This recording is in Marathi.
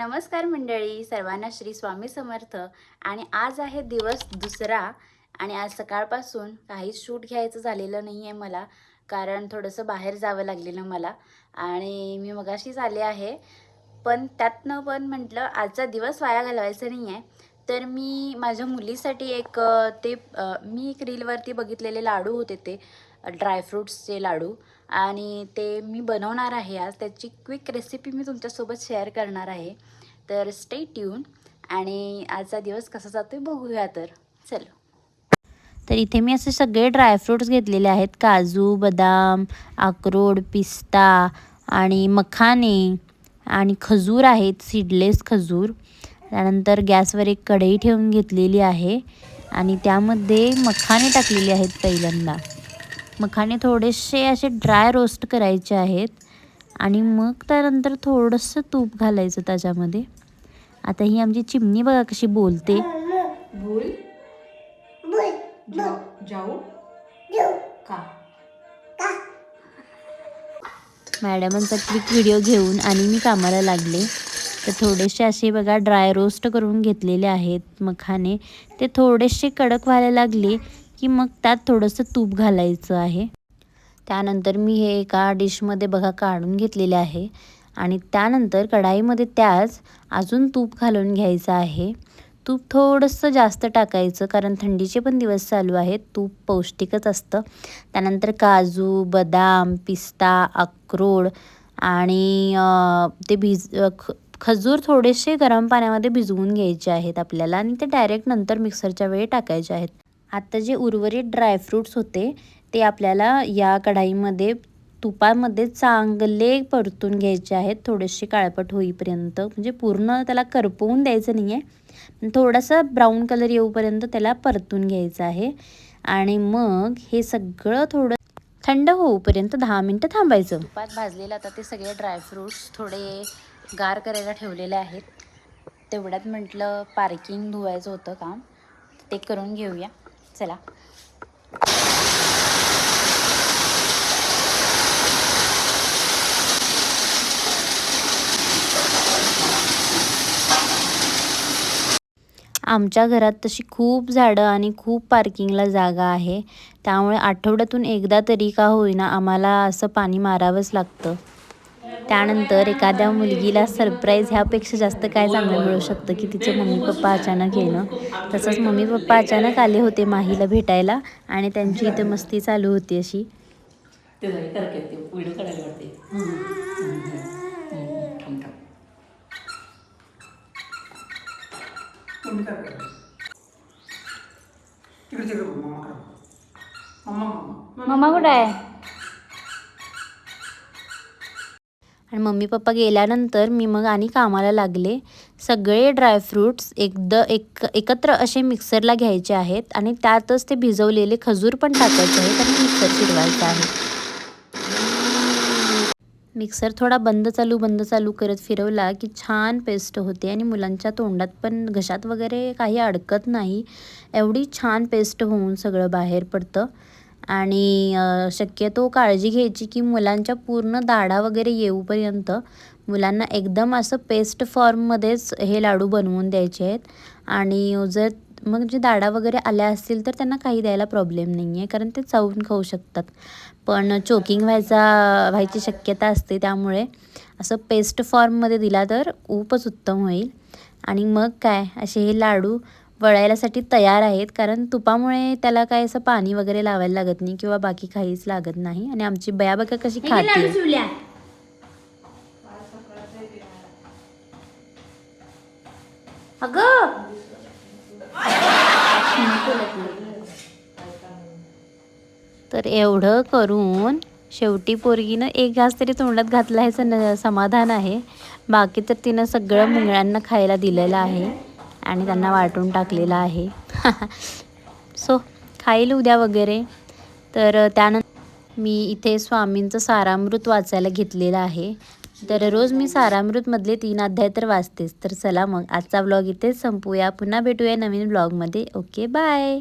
नमस्कार मंडळी सर्वांना श्री स्वामी समर्थ. आणि आज आहे दिवस दुसरा आणि आज सकाळपासून काहीच शूट घ्यायचं झालेलं नाही आहे मला कारण थोडंसं बाहेर जावं लागलेलं मला. आणि मी मगाशीच आले आहे पण त्यातनं पण म्हटलं आजचा दिवस वाया घालवायचा नाही आहे तर मी माझ्या मुलीसाठी एक ते मी एक रीलवरती बघितलेले लाडू होते ते ड्रायफ्रूट्सचे लाडू. आणि ते मी बनवणार आहे आज. त्याची क्विक रेसिपी मी तुमच्यासोबत शेअर करणार आहे. तर स्टे ट्यून आणि आजचा दिवस कसा जातो आहे बघूया तर. चलो. तर इथे मी असे सगळे ड्रायफ्रूट्स घेतलेले आहेत. काजू बदाम अक्रोड पिस्ता आणि मखाने आणि खजूर आहेत. सीडलेस खजूर. त्यानंतर गॅसवर एक कढई ठेवून घेतलेली आहे आणि त्यामध्ये मखाने टाकलेले आहेत पहिल्यांदा. मखाने थोडेसे असे ड्राय रोस्ट करायचे आहेत आणि मग त्यानंतर थोडंसं तूप घालायचं त्याच्यामध्ये. आता ही आमची चिमणी बघा कशी बोलते. भूल जाऊ. जाऊ. का? मॅडमांचा क्विक व्हिडिओ घेऊन आणि मी कामाला लागले. तर थोडेसे असे बघा ड्राय रोस्ट करून घेतलेले आहेत मखाने. ते थोडेसे कडक व्हायला लागले की मग त्यात थोडंसं तूप घालायचं आहे. त्यानंतर मी हे एका डिशमध्ये बघा काढून घेतलेले आहे. आणि त्यानंतर कढाईमध्ये त्याच अजून तूप घालून घ्यायचं आहे. तूप थोडंसं जास्त टाकायचं कारण थंडीचे पण दिवस चालू आहेत. तूप पौष्टिकच असतं. त्यानंतर काजू बदाम पिस्ता अक्रोड आणि ते भिज ख खजूर थोडेसे गरम पाण्यामध्ये भिजवून घ्यायचे आहेत आपल्याला आणि ते डायरेक्ट नंतर मिक्सरच्या वेळी टाकायचे आहेत. आत्ता जे उर्वरित ड्रायफ्रूट्स होते ते आपल्याला या कढाईमध्ये तुपामध्ये चांगले परतून घ्यायचे आहेत. थोडेसे काळपट होईपर्यंत म्हणजे पूर्ण त्याला करपवून द्यायचं नाही आहे थोडासा ब्राऊन कलर येऊपर्यंत त्याला परतून घ्यायचं आहे. आणि मग हे सगळं थोडं थंड होऊपर्यंत दहा मिनटं थांबायचं. तुपात भाजलेलं आता ते सगळे ड्रायफ्रूट्स थोडे गार करायला ठेवलेले आहेत. तेवढ्यात म्हटलं पार्किंग धुवायचं होतं काम. ते करून घेऊया. चला. आमच्या घरात तशी खूप झाडं आणि खूप पार्किंगला जागा आहे. त्यामुळे आठवड्यातून एकदा तरी का होईना आम्हाला असं पाणी मारावंच लागतं. त्यानंतर एखाद्या मुलगीला सरप्राईज ह्यापेक्षा जास्त काय चांगलं मिळू शकतं की तिचे मम्मी पप्पा अचानक येणं? तसंच मम्मी पप्पा अचानक आले होते माहीला भेटायला आणि त्यांची इथे मस्ती चालू होती अशी. ते झाले करतात ते व्हिडिओ काढायला वाटते थांब थांब तुम्ही काय करता तिकडे तिकडे बघ, मम्मा करा मम्मा मम्मा मम्मा कुठं आहे आणि मम्मी पप्पा गेल्यानंतर मी मग आणि कामाला लागले. सगळे ड्रायफ्रूट्स एकद एक एकत्र असे मिक्सरला घ्यायचे आहेत आणि त्यातच ते भिजवलेले खजूर पण टाकायचे आहेत आणि मिक्सर फिरवायचा आहे. मिक्सर थोडा बंद चालू बंद चालू करत फिरवला की छान पेस्ट होते आणि मुलांच्या तोंडात पण घशात वगैरे काही अडकत नाही. एवढी छान पेस्ट होऊन सगळं बाहेर पडतं. आणि शक्यतो काळजी घ्यायची की मुलांच्या पूर्ण दाढा वगैरे येऊपर्यंत मुलांना एकदम असं पेस्ट फॉर्ममध्येच हे लाडू बनवून द्यायचे आहेत. आणि जर मग जे दाढा वगैरे आल्या असतील तर त्यांना काही द्यायला प्रॉब्लेम नाही आहे कारण ते चावून खाऊ शकतात. पण चोकिंग व्हायचा व्हायची शक्यता असते त्यामुळे असं पेस्ट फॉर्ममध्ये दिला तर खूपच उत्तम होईल. आणि मग काय? असे हे लाडू वळायलासाठी तयार आहेत. कारण तुपामुळे त्याला काय असं पाणी वगैरे लावायला लागत नाही किंवा बाकी काहीच लागत नाही. आणि आमची बया बघा कशी खाते? अगं. तर एवढं करून शेवटी पोरगीनं एक घास तरी तोंडात घातला ह्याचं न समाधान आहे. बाकी तर तिनं सगळं मुंगळ्यांना खायला दिलेलं आहे. आणि त्यांना वाटून टाकलेलं आहे. सो खाईल उद्या वगैरे. तर त्यानंतर मी इथे स्वामींचं सारामृत वाचायला घेतलेलं आहे. तर रोज मी सारामृतमधले तीन अध्याय तर वाचतेच. तर चला मग आजचा ब्लॉग इथेच संपूया. पुन्हा भेटूया नवीन ब्लॉगमध्ये ओके बाय!